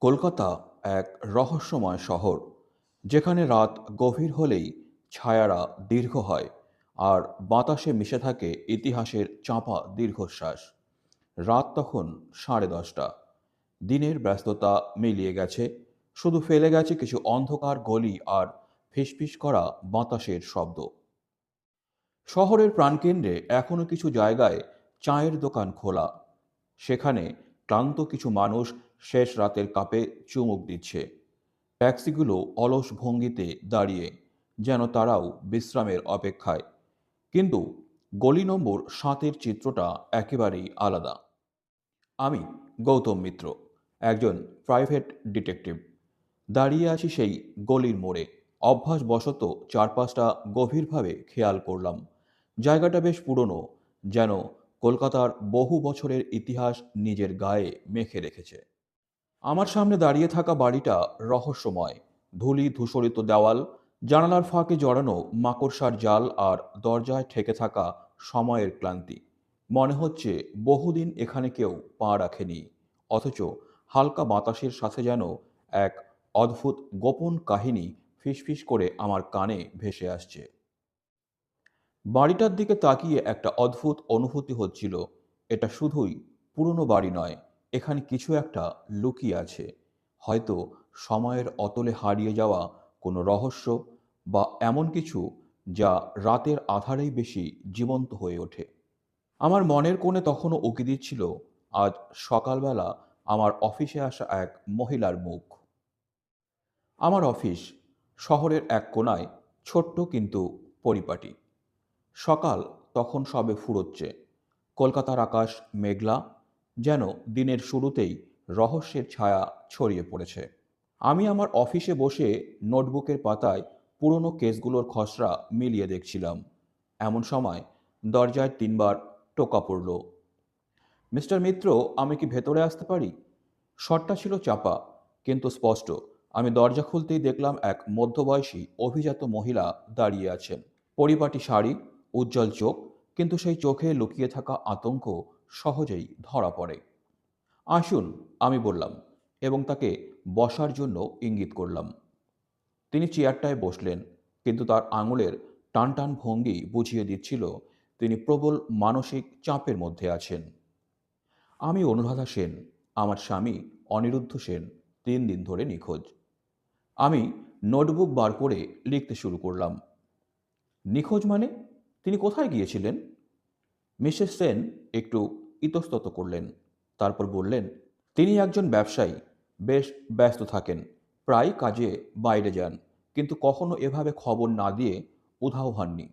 কলকাতা এক রহস্যময় শহর, যেখানে রাত গভীর হলেই ছায়ারা দীর্ঘ হয় আর বাতাসে মিশে থাকে ইতিহাসের চাপা দীর্ঘশ্বাস। রাত তখন সাড়ে দশটা। দিনের ব্যস্ততা মিলিয়ে গেছে, শুধু ফেলে গেছে কিছু অন্ধকার গলি আর ফিসফিস করা বাতাসের শব্দ। শহরের প্রাণকেন্দ্রে এখনও কিছু জায়গায় চায়ের দোকান খোলা। সেখানে ক্লান্ত কিছু মানুষ শেষ রাতের কাপে চুমুক দিচ্ছে। ট্যাক্সিগুলো অলস ভঙ্গিতে দাঁড়িয়ে, যেন তারাও বিশ্রামের অপেক্ষায়। কিন্তু গলি নম্বর সাতের চিত্রটা একেবারেই আলাদা। আমি গৌতম মিত্র, একজন প্রাইভেট ডিটেকটিভ। দাঁড়িয়ে আছি সেই গলির মোড়ে। অভ্যাসবশত চারপাশটা গভীরভাবে খেয়াল করলাম। জায়গাটা বেশ পুরনো, যেন কলকাতার বহু বছরের ইতিহাস নিজের গায়ে মেখে রেখেছে। আমার সামনে দাঁড়িয়ে থাকা বাড়িটা রহস্যময়। ধুলি ধূসরিত দেওয়াল, জানালার ফাঁকে জড়ানো মাকড়সার জাল আর দরজায় ঠেকে থাকা সময়ের ক্লান্তি। মনে হচ্ছে বহুদিন এখানে কেউ পা রাখেনি, অথচ হালকা বাতাসের সাথে যেন এক অদ্ভুত গোপন কাহিনী ফিসফিস করে আমার কানে ভেসে আসছে। বাড়িটার দিকে তাকিয়ে একটা অদ্ভুত অনুভূতি হচ্ছিল। এটা শুধুই পুরনো বাড়ি নয়, এখানে কিছু একটা লুকিয়ে আছে। হয়তো সময়ের অতলে হারিয়ে যাওয়া কোনো রহস্য বা এমন কিছু যা রাতের আধারেই বেশি জীবন্ত হয়ে ওঠে। আমার মনের কোণে তখনও উকি দিচ্ছিল, আজ সকালবেলা আমার অফিসে আসা এক মহিলার মুখ। আমার অফিস শহরের এক কোণায়, ছোট্ট কিন্তু পরিপাটি। সকাল তখন সবে ফুরোচ্ছে। কলকাতার আকাশ মেঘলা, যেন দিনের শুরুতেই রহস্যের ছায়া ছড়িয়ে পড়েছে। আমি আমার অফিসে বসে নোটবুকের পাতায় পুরনো কেসগুলোর খসড়া মিলিয়ে দেখছিলাম। এমন সময় দরজায় তিনবার টোকা পড়ল। মিস্টার মিত্র, আমি কি ভেতরে আসতে পারি? শটটা ছিল চাপা, কিন্তু স্পষ্ট। আমি দরজা খুলতেই দেখলাম এক মধ্যবয়সী অভিজাত মহিলা দাঁড়িয়ে আছেন। পরিপাটি শাড়ি উজ্জ্বল চোখ, কিন্তু সেই চোখে লুকিয়ে থাকা আতঙ্ক সহজেই ধরা পড়ে। আসুন, আমি বললাম, এবং তাকে বসার জন্য ইঙ্গিত করলাম। তিনি চেয়ারটায় বসলেন, কিন্তু তার আঙুলের টান টান ভঙ্গি বুঝিয়ে দিচ্ছিল, তিনি প্রবল মানসিক চাপের মধ্যে আছেন। আমি অনুরাধা সেন, আমার স্বামী অনিরুদ্ধ সেন, তিন দিন ধরে নিখোঁজ। আমি নোটবুক বার করে লিখতে শুরু করলাম। নিখোঁজ মানে? তিনি কোথায় গিয়েছিলেন? মিসেস সেন একটু ইতস্তত করলেন, তারপর বললেন, তিনি একজন ব্যবসায়ী, বেশ ব্যস্ত থাকেন প্রায় কাজে বাইরে যান, কিন্তু কখনো এভাবে খবর না দিয়ে উধাও হননি।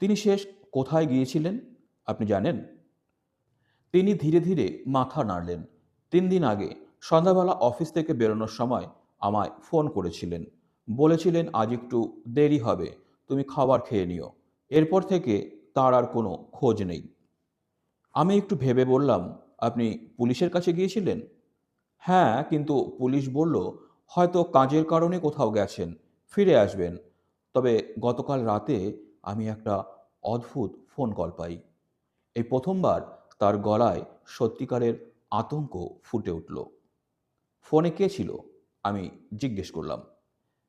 তিনি শেষ কোথায় গিয়েছিলেন, আপনি জানেন? তিনি ধীরে ধীরে মাথা নাড়লেন। তিন দিন আগে সন্ধ্যাবেলা অফিস থেকে বেরোনোর সময় আমায় ফোন করেছিলেন। বলেছিলেন, আজ একটু দেরি হবে, তুমি খাবার খেয়ে নিও। এরপর থেকে তার আর কোনো খোঁজ নেই। আমি একটু ভেবে বললাম, আপনি পুলিশের কাছে গিয়েছিলেন? হ্যাঁ কিন্তু পুলিশ বলল, হয়তো কাজের কারণে কোথাও গেছেন, ফিরে আসবেন। তবে গতকাল রাতে আমি একটা অদ্ভুত ফোন কল পাই। এই প্রথমবার তার গলায় সত্যিকারের আতঙ্ক ফুটে উঠল। ফোনে কে ছিল? আমি জিজ্ঞেস করলাম।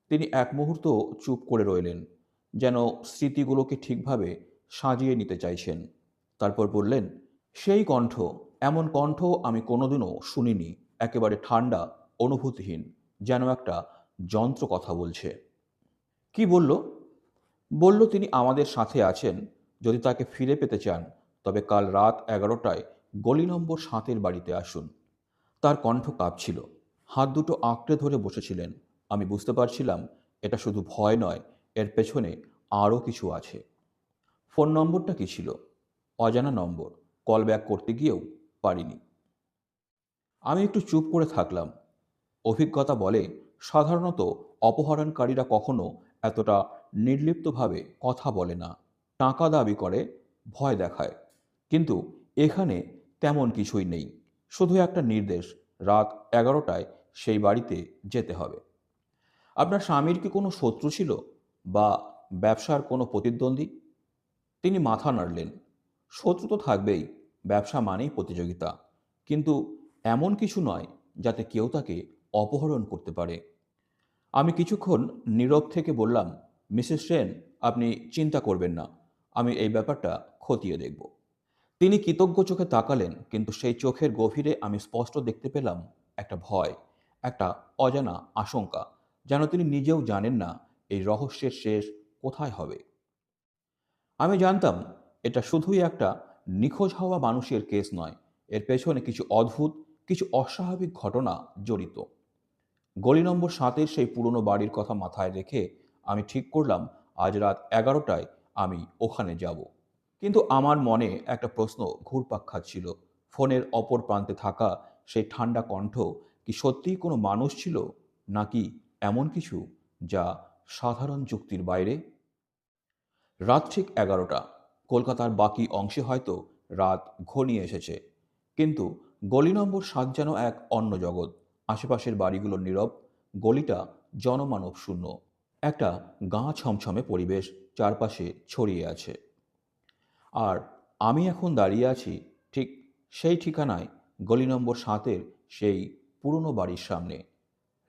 তিনি এক মুহূর্ত চুপ করে রইলেন। যেন স্মৃতিগুলোকে ঠিকভাবে সাজিয়ে নিতে চাইছেন। তারপর বললেন, সেই কণ্ঠ, এমন কণ্ঠ আমি কোনোদিনও শুনিনি। একেবারে ঠান্ডা অনুভূতিহীন, যেন একটা যন্ত্র কথা বলছে। কি বলল? বলল তিনি আমাদের সাথে আছেন। যদি তাকে ফিরে পেতে চান, তবে কাল রাত এগারোটায় গলি নম্বর সাতের বাড়িতে আসুন। তার কণ্ঠ কাঁপছিল। হাত দুটো আঁকড়ে ধরে বসেছিলেন। আমি বুঝতে পারছিলাম, এটা শুধু ভয় নয় এর পেছনে আরও কিছু আছে। ফোন নম্বরটা কি ছিল? অজানা নম্বর। কল ব্যাক করতে গিয়েও পারিনি। আমি একটু চুপ করে থাকলাম। অভিজ্ঞতা বলে সাধারণত অপহরণকারীরা কখনো এতটা নির্লিপ্তভাবে কথা বলে না। টাকা দাবি করে, ভয় দেখায়। কিন্তু এখানে তেমন কিছুই নেই। শুধু একটা নির্দেশ, রাত এগারোটায় সেই বাড়িতে যেতে হবে। আপনার স্বামীর কি কোনো শত্রু ছিল? বা ব্যবসার কোনো প্রতিদ্বন্দ্বী? তিনি মাথা নাড়লেন। শত্রু তো থাকবেই, ব্যবসা মানেই প্রতিযোগিতা। কিন্তু এমন কিছু নয় যাতে কেউ তাকে অপহরণ করতে পারে। আমি কিছুক্ষণ নীরব থেকে বললাম, মিসেস সেন, আপনি চিন্তা করবেন না, আমি এই ব্যাপারটা খতিয়ে দেখব। তিনি কৃতজ্ঞ চোখে তাকালেন, কিন্তু সেই চোখের গভীরে আমি স্পষ্ট দেখতে পেলাম একটা ভয়, একটা অজানা আশঙ্কা, যেন তিনি নিজেও জানেন না এই রহস্যের শেষ কোথায় হবে? আমি জানতাম এটা শুধুই একটা নিখোঁজ হওয়া মানুষের কেস নয়, এর পেছনে কিছু অদ্ভুত, কিছু অস্বাভাবিক ঘটনা জড়িত। গলি নম্বর সাতের সেই পুরনো বাড়ির কথা মাথায় রেখে আমি ঠিক করলাম, আজ রাত এগারোটায় আমি ওখানে যাব। কিন্তু আমার মনে একটা প্রশ্ন ঘুরপাক খাচ্ছিল। ফোনের অপর প্রান্তে থাকা সেই ঠান্ডা কণ্ঠ কি সত্যিই কোনো মানুষ ছিল, নাকি এমন কিছু যা সাধারণ যুক্তির বাইরে। রাত ঠিক এগারোটা। কলকাতার বাকি অংশে হয়তো রাত ঘনিয়ে এসেছে। কিন্তু গলি নম্বর সাত যেন এক অন্য জগৎ। আশেপাশের বাড়িগুলো নীরব, গলিটা জনমানব শূন্য। একটা গা ছমছমে পরিবেশ চারপাশে ছড়িয়ে আছে। আর আমি এখন দাঁড়িয়ে আছি ঠিক সেই ঠিকানায় গলি নম্বর সাতের সেই পুরনো বাড়ির সামনে।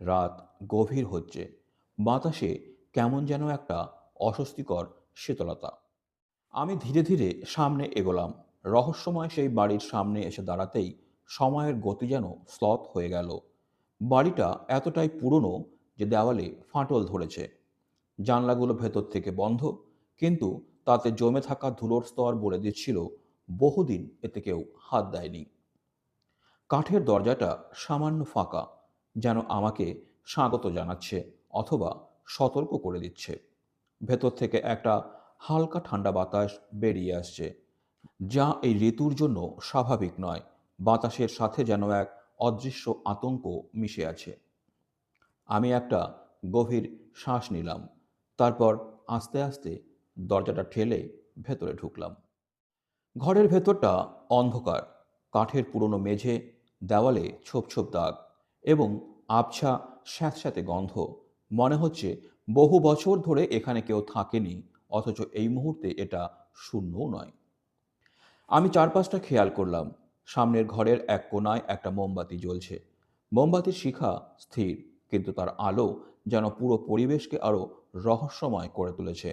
রাত গভীর হচ্ছে। বাতাসে কেমন যেন একটা অস্বস্তিকর শীতলতা। আমি ধীরে ধীরে সামনে এগোলাম। রহস্যময় সেই বাড়ির সামনে এসে দাঁড়াতেই সময়ের গতি যেন স্লথ হয়ে গেল। বাড়িটা এতটাই পুরনো যে দেওয়ালে ফাটল ধরেছে। জানলাগুলো ভেতর থেকে বন্ধ, কিন্তু তাতে জমে থাকা ধুলোর স্তর বলে দিচ্ছিল, বহুদিন এতে কেউ হাত দেয়নি। কাঠের দরজাটা সামান্য ফাঁকা, যেন আমাকে স্বাগত জানাচ্ছে, অথবা সতর্ক করে দিচ্ছে। ভেতর থেকে একটা হালকা ঠান্ডা বাতাস বেরিয়ে আসছে, যা এই ঋতুর জন্য স্বাভাবিক নয়। বাতাসের সাথে যেন এক অদৃশ্য আতঙ্ক মিশে আছে। আমি একটা গভীর শ্বাস নিলাম, তারপর আস্তে আস্তে দরজাটা ঠেলে ভেতরে ঢুকলাম। ঘরের ভেতরটা অন্ধকার, কাঠের পুরনো মেঝে, দেওয়ালে ছোপ ছোপ দাগ এবং আবছা স্যাঁতস্যাঁতে গন্ধ। মনে হচ্ছে বহু বছর ধরে এখানে কেউ থাকেনি, অথচ এই মুহূর্তে এটা শূন্যও নয়। আমি চারপাশটা খেয়াল করলাম। সামনের ঘরের এক কোনায় একটা মোমবাতি জ্বলছে। মোমবাতির শিখা স্থির, কিন্তু তার আলো যেন পুরো পরিবেশকে আরও রহস্যময় করে তুলেছে।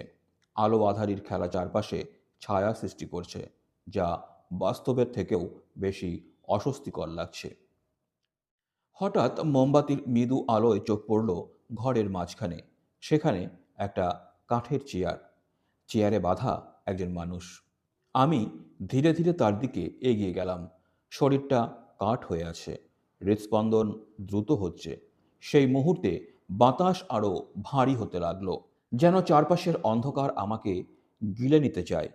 আলো আধারির খেলা চারপাশে ছায়া সৃষ্টি করছে, যা বাস্তবের থেকেও বেশি অস্বস্তিকর লাগছে। হঠাৎ মোমবাতির মৃদু আলোয় চোখ পড়ল ঘরের মাঝখানে, সেখানে একটা কাঠের চেয়ার। চেয়ারে বাঁধা একজন মানুষ। আমি ধীরে ধীরে তার দিকে এগিয়ে গেলাম। শরীরটা কাঠ হয়ে আছে, হৃদস্পন্দন দ্রুত হচ্ছে। সেই মুহূর্তে বাতাস আরও ভারী হতে লাগল, যেন চারপাশের অন্ধকার আমাকে গিলে নিতে চায়।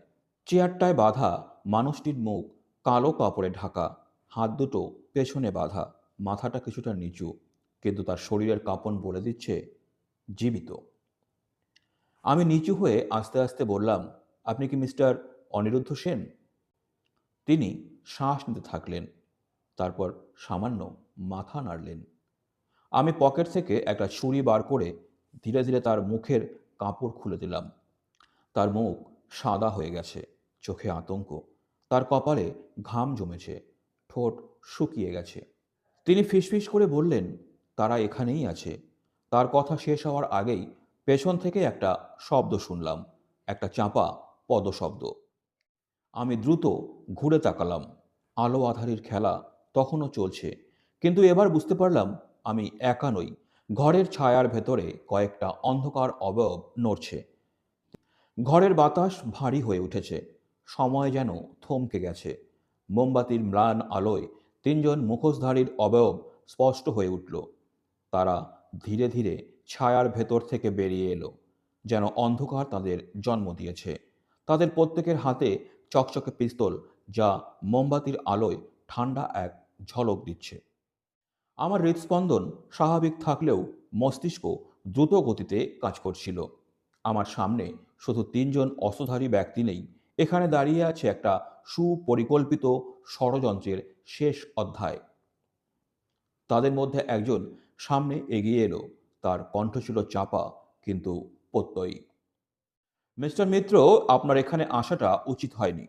চেয়ারটায় বাঁধা মানুষটির মুখ কালো কাপড়ে ঢাকা, হাত দুটো পেছনে বাঁধা, মাথাটা কিছুটা নিচু। কিন্তু তার শরীরের কাঁপন বলে দিচ্ছে, জীবিত। আমি নিচু হয়ে আস্তে আস্তে বললাম, আপনি কি মিস্টার অনিরুদ্ধ সেন? তিনি শ্বাস নিতে থাকলেন, তারপর সামান্য মাথা নাড়লেন। আমি পকেট থেকে একটা ছুরি বার করে ধীরে ধীরে তার মুখের কাপড় খুলে দিলাম। তার মুখ সাদা হয়ে গেছে, চোখে আতঙ্ক। তার কপালে ঘাম জমেছে, ঠোঁট শুকিয়ে গেছে। তিনি ফিসফিস করে বললেন তারা এখানেই আছে। তার কথা শেষ হওয়ার আগেই পেছন থেকে একটা শব্দ শুনলাম, একটা চাপা পদশব্দ। আমি দ্রুত ঘুরে তাকালাম। আলো আধারির খেলা তখনও চলছে, কিন্তু এবার বুঝতে পারলাম আমি একা নই। ঘরের ছায়ার ভেতরে কয়েকটা অন্ধকার অবয়ব নড়ছে। ঘরের বাতাস ভারী হয়ে উঠেছে। সময় যেন থমকে গেছে। মোমবাতির ম্লান আলোয় তিনজন মুখোশধারীর অবয়ব স্পষ্ট হয়ে উঠল। তারা ধীরে ধীরে ছায়ার ভেতর থেকে বেরিয়ে এলো, যেন অন্ধকার তাদের জন্ম দিয়েছে। তাদের প্রত্যেকের হাতে চকচকে পিস্তল, যা মোমবাতির আলোয় ঠান্ডা এক ঝলক দিচ্ছে। আমার হৃদস্পন্দন স্বাভাবিক থাকলেও মস্তিষ্ক দ্রুত গতিতে কাজ করছিল। আমার সামনে শুধু তিনজন অস্ত্রধারী ব্যক্তি নেই, এখানে দাঁড়িয়ে আছে একটা সুপরিকল্পিত ষড়যন্ত্রের শেষ অধ্যায়। তাদের মধ্যে একজন সামনে এগিয়ে এলো। তার কণ্ঠ ছিল চাপা কিন্তু প্রত্যয়ী। মিস্টার মিত্র, আপনার এখানে আসাটা উচিত হয়নি।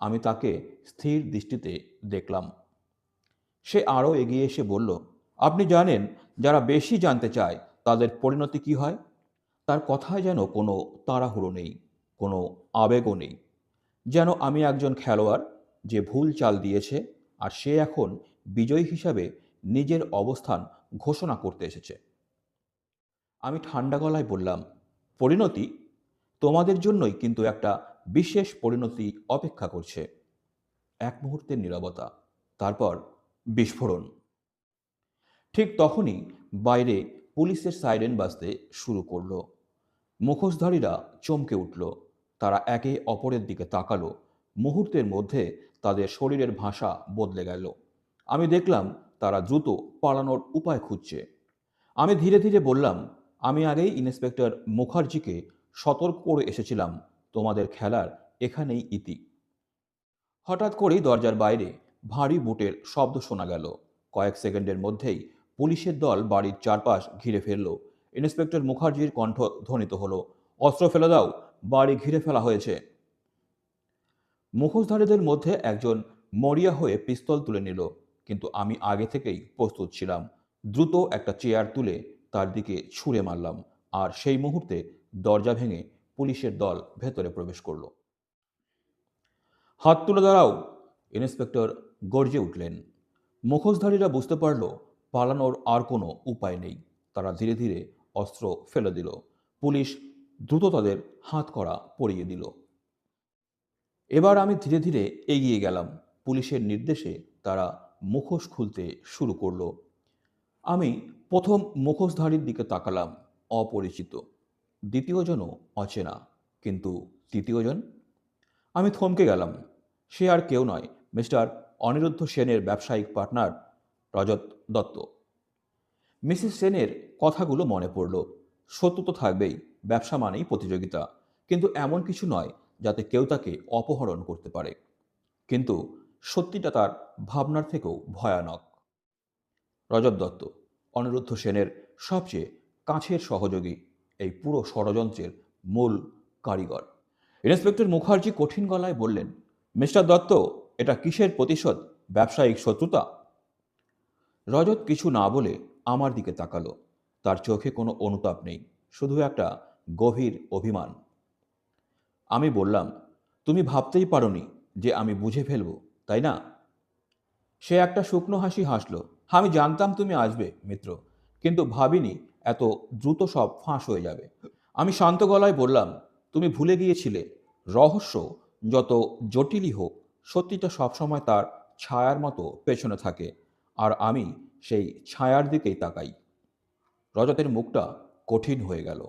আমি তাকে স্থির দৃষ্টিতে দেখলাম। সে আরও এগিয়ে এসে বলল, আপনি জানেন, যারা বেশি জানতে চায়, তাদের পরিণতি কি হয়? তার কথায় যেন কোনো তাড়াহুড়ো নেই, কোনো আবেগও নেই। যেন আমি একজন খেলোয়াড়, যে ভুল চাল দিয়েছে, আর সে এখন বিজয়ী হিসাবে নিজের অবস্থান ঘোষণা করতে এসেছে। আমি ঠান্ডা গলায় বললাম, পরিণতি, তোমাদের জন্যই কিন্তু একটা বিশেষ পরিণতি অপেক্ষা করছে। এক মুহূর্তের নীরবতা, তারপর বিস্ফোরণ। ঠিক তখনই বাইরে পুলিশের সাইরেন বাজতে শুরু করল। মুখোশধারীরা চমকে উঠল। তারা একে অপরের দিকে তাকালো। মুহূর্তের মধ্যে তাদের শরীরের ভাষা বদলে গেল। আমি দেখলাম তারা দ্রুত পালানোর উপায় খুঁজছে। আমি ধীরে ধীরে বললাম, আমি আগেই ইন্সপেক্টর মুখার্জিকে সতর্ক করে এসেছিলাম। তোমাদের খেলার এখানেই ইতি। হঠাৎ করেই দরজার বাইরে ভারী বুটের শব্দ শোনা গেল। কয়েক সেকেন্ডের মধ্যেই পুলিশের দল বাড়ির চারপাশ ঘিরে ফেলল। ইন্সপেক্টর মুখার্জির কণ্ঠ ধ্বনিত হলো, অস্ত্র ফেলে দাও, বাড়ি ঘিরে ফেলা হয়েছে। মুখোশধারীদের মধ্যে একজন মরিয়া হয়ে পিস্তল তুলে নিল। কিন্তু আমি আগে থেকেই প্রস্তুত ছিলাম। দ্রুত একটা চেয়ার তুলে তার দিকে ছুঁড়ে মারলাম আর সেই মুহূর্তে দরজা ভেঙে পুলিশের দল ভেতরে প্রবেশ করল। হাত তুলে দাঁড়াও, ইন্সপেক্টর গর্জে উঠলেন। মুখোশধারীরা বুঝতে পারল, পালানোর আর কোনো উপায় নেই। তারা ধীরে ধীরে অস্ত্র ফেলে দিল। পুলিশ দ্রুত তাদের হাত করা পরিয়ে দিল। এবার আমি ধীরে ধীরে এগিয়ে গেলাম। পুলিশের নির্দেশে তারা মুখোশ খুলতে শুরু করল। আমি প্রথম মুখোশধারীর দিকে তাকালাম, অপরিচিত। দ্বিতীয়জনও অচেনা, কিন্তু তৃতীয়জন আমি থমকে গেলাম। সে আর কেউ নয়, মিস্টার অনিরুদ্ধ সেনের ব্যবসায়িক পার্টনার রজত দত্ত। মিসেস সেনের কথাগুলো মনে পড়ল। সত্য তো থাকবেই, ব্যবসা মানেই প্রতিযোগিতা, কিন্তু এমন কিছু নয় যাতে কেউ তাকে অপহরণ করতে পারে। কিন্তু সত্যিটা তার ভাবনার থেকেও ভয়ানক। রজত দত্ত, অনিরুদ্ধ সেনের সবচেয়ে কাছের সহযোগী এই পুরো ষড়যন্ত্রের মূল কারিগর। ইন্সপেক্টর মুখার্জি কঠিন গলায় বললেন, মিস্টার দত্ত, এটা কিসের প্রতিশোধ? ব্যবসায়িক শত্রুতা? রজত কিছু না বলে আমার দিকে তাকালো। তার চোখে কোনো অনুতাপ নেই, শুধু একটা গভীর অভিমান। আমি বললাম, তুমি ভাবতেই পারোনি যে আমি বুঝে ফেলব তাই না? সে একটা শুকনো হাসি হাসলো। আমি জানতাম তুমি আসবে, মিত্র। কিন্তু ভাবিনি এত দ্রুত সব ফাঁস হয়ে যাবে। আমি শান্ত গলায় বললাম, তুমি ভুলে গিয়েছিলে। রহস্য যত জটিলই হোক, সত্যিটা সবসময় তার ছায়ার মতো পেছনে থাকে। আর আমি সেই ছায়ার দিকেই তাকাই। রজতের মুখটা কঠিন হয়ে গেল।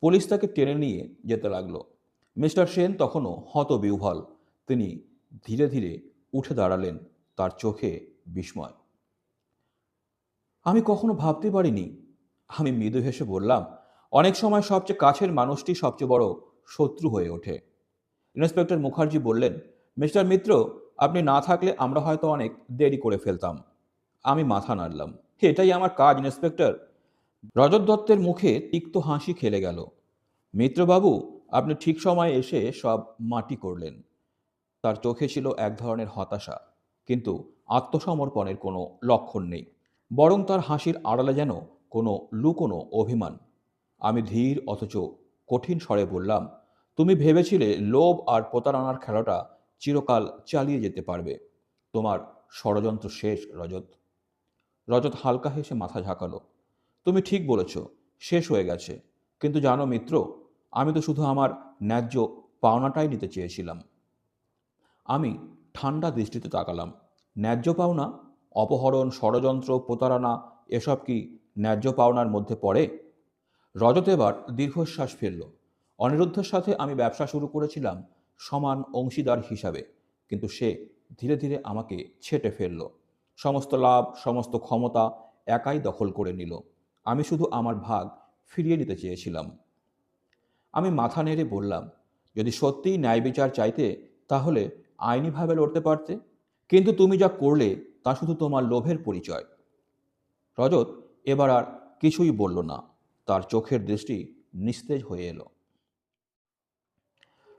পুলিশ তাকে টেনে নিয়ে যেতে লাগল। মিস্টার সেন তখনও হতবিহ্বল। তিনি ধীরে ধীরে উঠে দাঁড়ালেন তার চোখে বিস্ময়। আমি কখনো ভাবতে পারিনি, আমি মৃদু হেসে বললাম, অনেক সময় সবচেয়ে কাছের মানুষটি সবচেয়ে বড় শত্রু হয়ে ওঠে। ইন্সপেক্টর মুখার্জি বললেন, মিস্টার মিত্র, আপনি না থাকলে আমরা হয়তো অনেক দেরি করে ফেলতাম। আমি মাথা নাড়লাম এটাই আমার কাজ, ইন্সপেক্টর। রজত দত্তের মুখে তিক্ত হাসি খেলে গেল, মিত্রবাবু, আপনি ঠিক সময়ে এসে সব মাটি করলেন। তার চোখে ছিল এক ধরনের হতাশা, কিন্তু আত্মসমর্পণের কোনো লক্ষণ নেই। বরং তার হাসির আড়ালে যেন কোনো লুকোনো অভিমান। আমি ধীর অথচ কঠিন স্বরে বললাম, তুমি ভেবেছিলে লোভ আর প্রতারণার খেলাটা চিরকাল চালিয়ে যেতে পারবে। তোমার ষড়যন্ত্র শেষ, রজত। রজত হালকা হেসে মাথা ঝাঁকালো, তুমি ঠিক বলেছ, শেষ হয়ে গেছে। কিন্তু জানো মিত্র, আমি তো শুধু আমার ন্যায্য পাওনাটাই নিতে চেয়েছিলাম। আমি ঠান্ডা দৃষ্টিতে তাকালাম। ন্যায্য পাওনা, অপহরণ, ষড়যন্ত্র, প্রতারণা, এসব কি ন্যায্য পাওনার মধ্যে পড়ে? রজত এবার দীর্ঘশ্বাস ফেলল। অনিরুদ্ধের সাথে আমি ব্যবসা শুরু করেছিলাম সমান অংশীদার হিসাবে, কিন্তু সে ধীরে ধীরে আমাকে ছেটে ফেলল। সমস্ত লাভ, সমস্ত ক্ষমতা একাই দখল করে নিল। আমি শুধু আমার ভাগ ফিরিয়ে নিতে চেয়েছিলাম। আমি মাথা নেড়ে বললাম, যদি সত্যিই ন্যায় বিচার চাইতে, তাহলে আইনিভাবে লড়তে পারতে কিন্তু তুমি যা করলে তা শুধু তোমার লোভের পরিচয়। রজত এবার আর কিছুই বলল না, তার চোখের দৃষ্টি নিস্তেজ হয়ে এলো।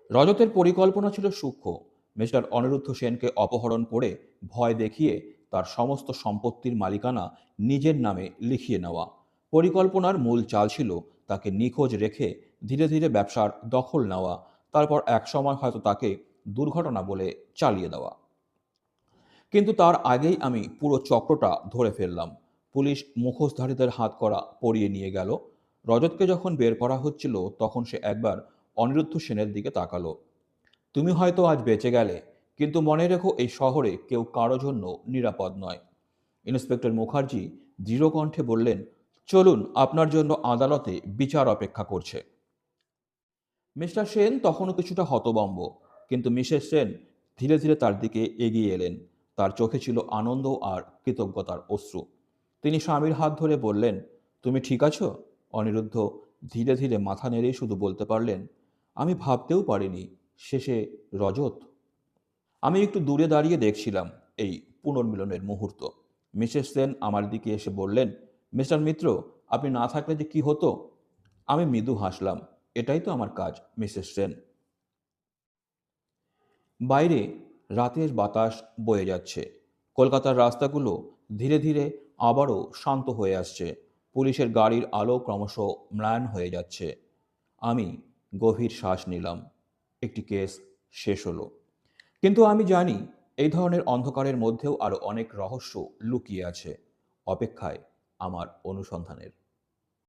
রজতের পরিকল্পনা ছিল সূক্ষ্ম, মিস্টার অনিরুদ্ধ সেনকে অপহরণ করে ভয় দেখিয়ে তার সমস্ত সম্পত্তির মালিকানা নিজের নামে লিখিয়ে নেওয়া। পরিকল্পনার মূল চাল ছিল তাকে নিখোঁজ রেখে ধীরে ধীরে ব্যবসার দখল নেওয়া, তারপর একসময় হয়তো তাকে দুর্ঘটনা বলে চালিয়ে দেওয়া। কিন্তু তার আগেই আমি পুরো চক্রটা ধরে ফেললাম। পুলিশ মুখোশধারীদের হাত করা পরিয়ে নিয়ে গেল। রজতকে যখন বের করা হচ্ছিল, তখন সে একবার অনিরুদ্ধ সেনের দিকে তাকালো। তুমি হয়তো আজ বেঁচে গেলে, কিন্তু মনে রেখো এই শহরে কেউ কারও জন্য নিরাপদ নয়। ইন্সপেক্টর মুখার্জি দৃঢ় কণ্ঠে বললেন, চলুন, আপনার জন্য আদালতে বিচার অপেক্ষা করছে। মিস্টার সেন তখনও কিছুটা হতবম্ব। কিন্তু মিসেস সেন ধীরে ধীরে তার দিকে এগিয়ে এলেন। তার চোখে ছিল আনন্দ আর কৃতজ্ঞতার অশ্রু। তিনি স্বামীর হাত ধরে বললেন, তুমি ঠিক আছো? অনিরুদ্ধ ধীরে ধীরে মাথা নেড়েই শুধু বলতে পারলেন, আমি ভাবতেও পারিনি, শেষে রজত। আমি একটু দূরে দাঁড়িয়ে দেখছিলাম এই পুনর্মিলনের মুহূর্ত। মিসেস সেন আমার দিকে এসে বললেন, মিস্টার মিত্র, আপনি না থাকলে যে কি হতো? আমি মৃদু হাসলাম, এটাই তো আমার কাজ, মিসেস সেন। বাইরে রাতের বাতাস বয়ে যাচ্ছে। কলকাতার রাস্তাগুলো ধীরে ধীরে আবারও শান্ত হয়ে আসছে। পুলিশের গাড়ির আলো ক্রমশ ম্লান হয়ে যাচ্ছে। আমি গভীর শ্বাস নিলাম। একটি কেস শেষ হলো। কিন্তু আমি জানি এই ধরনের অন্ধকারের মধ্যেও আরও অনেক রহস্য লুকিয়ে আছে। অপেক্ষায় আমার অনুসন্ধানের